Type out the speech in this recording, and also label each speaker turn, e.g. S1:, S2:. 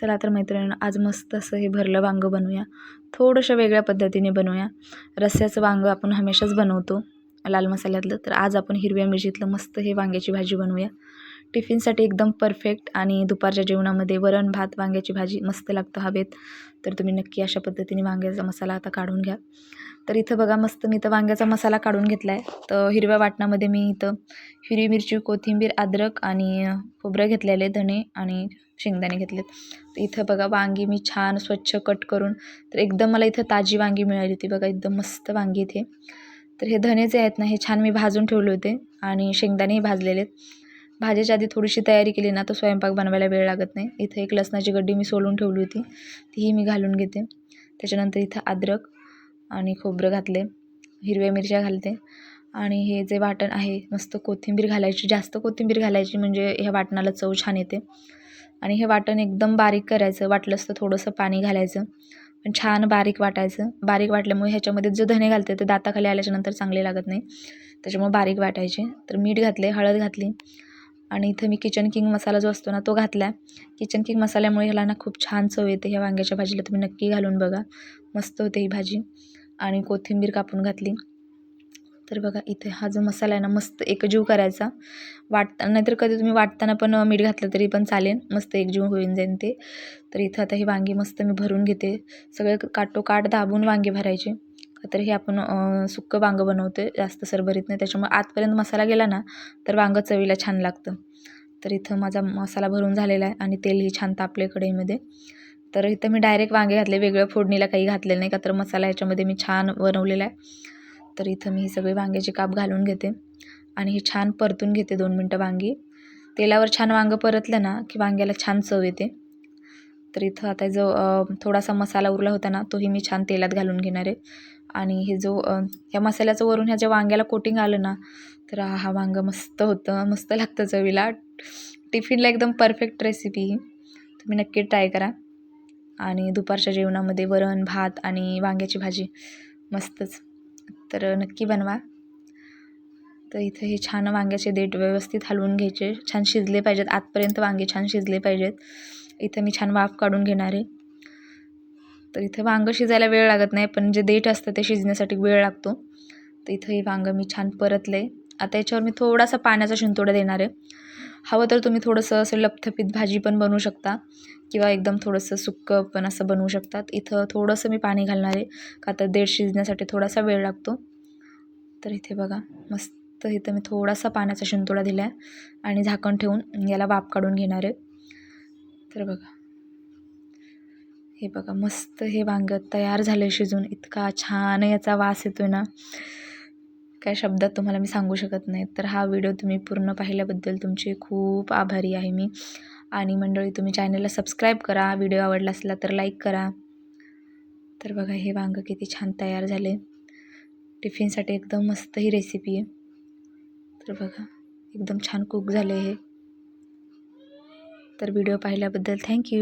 S1: चला तर मैत्रिणीनं आज मस्त असं हे भरलं वांगं बनवूया. थोडंसं वेगळ्या पद्धतीने बनवूया. रस्स्याचं वांगं आपण हमेशाच बनवतो लाल मसाल्यातलं. तर आज आपण हिरव्या मिरचीतलं मस्त हे वांग्याची भाजी बनवूया. टिफिनसाठी एकदम परफेक्ट आणि दुपारच्या जेवणामध्ये वरण भात वांग्याची भाजी मस्त लागतं हवेत. तर तुम्ही नक्की अशा पद्धतीने वांग्याचा मसाला आता काढून घ्या. तर इथं बघा मस्त मी इथं वांग्याचा मसाला काढून घेतला आहे तर हिरव्या वाटणामध्ये मी इथं हिरवी मिरची कोथिंबीर अद्रक आणि खोबरं घेतलेले धणे आणि शेंगदाणे घेतलेत. तर इथं बघा वांगी मी छान स्वच्छ कट करून तर एकदम मला इथं ताजी वांगी मिळाली होती बघा एकदम मस्त वांगी इथे. तर हे धने जे आहेत ना हे छान मी भाजून ठेवले होते आणि शेंगदाणेही भाजलेले आहेत. भाजीच्या आधी थोडीशी तयारी केली ना तर स्वयंपाक बनवायला वेळ लागत नाही. इथं एक लसणाची गड्डी मी सोलून ठेवली होती तीही मी घालून घेते. त्याच्यानंतर इथं अद्रक आणि खोबरं घातले हिरव्या मिरच्या घालते. आणि हे जे वाटण आहे मस्त कोथिंबीर घालायची जास्त कोथिंबीर घालायची म्हणजे ह्या वाटणाला चव छान येते. आणि हे वाटण एकदम बारीक करायचं. वाटलंच तर थोडंसं पाणी घालायचं. पण छान बारीक वाटायचं. बारीक वाटल्यामुळे ह्याच्यामध्ये जो धने घालते ते दाताखाली आल्याच्यानंतर चांगले लागत नाही. त्याच्यामुळे बारीक वाटायचे. तर मीठ घातले हळद घातली. आणि इथं मी किचन किंग मसाला जो असतो ना तो घातला. किचन किंग मसाल्यामुळे ह्याला ना खूप छान चव येते. ह्या वांग्याच्या भाजीला तुम्ही नक्की घालून बघा. मस्त होते ही भाजी. आणि कोथिंबीर कापून घातली. तर बघा इथे हा जो मसाला आहे ना मस्त एकजीव करायचा. वाटताना नाहीतर कधी तुम्ही वाटताना पण मीठ घातलं तरी पण चालेल. मस्त एकजीव होऊन जाईन ते. तर इथं आता ही वांगी मस्त मी भरून घेते. सगळे काटोकाट दाबून वांगे भरायचे. तर हे आपण सुक्कं वांगं बनवते जास्त सरभरीत नाही. त्याच्यामुळे आतपर्यंत मसाला गेला ना तर वांगं चवीला छान लागतं. तर इथं माझा मसाला भरून झालेला आहे आणि तेलही छान तापले कढईमध्ये. तर इथं मी डायरेक्ट वांगे घातले. वेगळं फोडणीला काही घातलेलं नाही का तर मसाला ह्याच्यामध्ये मी छान बनवलेला आहे. तर इथं मी ही सगळी वांग्याची काप घालून घेते. आणि हे छान परतून घेते दोन मिनटं वांगी. तेलावर छान वांगं परतलं ना की वांग्याला छान चव येते. तर इथं आता जो थोडासा मसाला उरला होता ना तोही मी छान तेलात घालून घेणार आहे. आणि हे जो ह्या मसाल्याचं वरून ह्या ज्या वांग्याला कोटिंग आलं ना तर हा वांगं मस्त होतं मस्त लागतं चवीला. टिफिनला एकदम परफेक्ट रेसिपी ही. तुम्ही नक्की ट्राय करा. आणि दुपारच्या जेवणामध्ये वरण भात आणि वांग्याची भाजी मस्तच. तर नक्की बनवा. तर इथं हे छान वांग्याचे देठ व्यवस्थित हलवून घ्यायचे. छान शिजले पाहिजेत. आतपर्यंत वांगे छान शिजले पाहिजेत. इथं मी छान वाफ काढून घेणार आहे. तर इथं वांगं शिजायला वेळ लागत नाही पण जे देठ असतं ते शिजण्यासाठी वेळ लागतो. तर इथं हे वांगं मी छान परतले. आता याच्यावर मी थोडासा पाण्याचा शिंतोडा देणार आहे. हवं तर तुम्ही थोडंसं असं लपथपीत भाजी पण बनवू शकता किंवा एकदम थोडंसं सुक्कं पण असं बनवू शकतात इथं थोडंसं मी पाणी घालणार आहे का तर देठ शिजण्यासाठी थोडासा वेळ लागतो. तर इथे बघा मस्त इथं मी थोडासा पाण्याचा शिंतोडा दिला आहे आणि झाकण ठेवून याला वाफ काढून घेणार आहे. तर बघा हे बघा मस्त हे वांगं तयार झालं शिजून. इतका छान याचा वास येतो ना. काय शब्दात तुम्हाला मी सांगू शकत नाही. तर हा व्हिडिओ तुम्ही पूर्ण पाहिल्याबद्दल तुमची खूप आभारी आहे मी. आणि मंडळी तुम्ही चॅनलला सबस्क्राईब करा. व्हिडिओ आवडला असला तर लाईक करा. तर बघा हे वांगं किती छान तयार झाले. टिफिनसाठी एकदम मस्त ही रेसिपी आहे. तर बघा एकदम छान कुक झाले हे. तर व्हिडिओ पाहिल्याबद्दल थँक्यू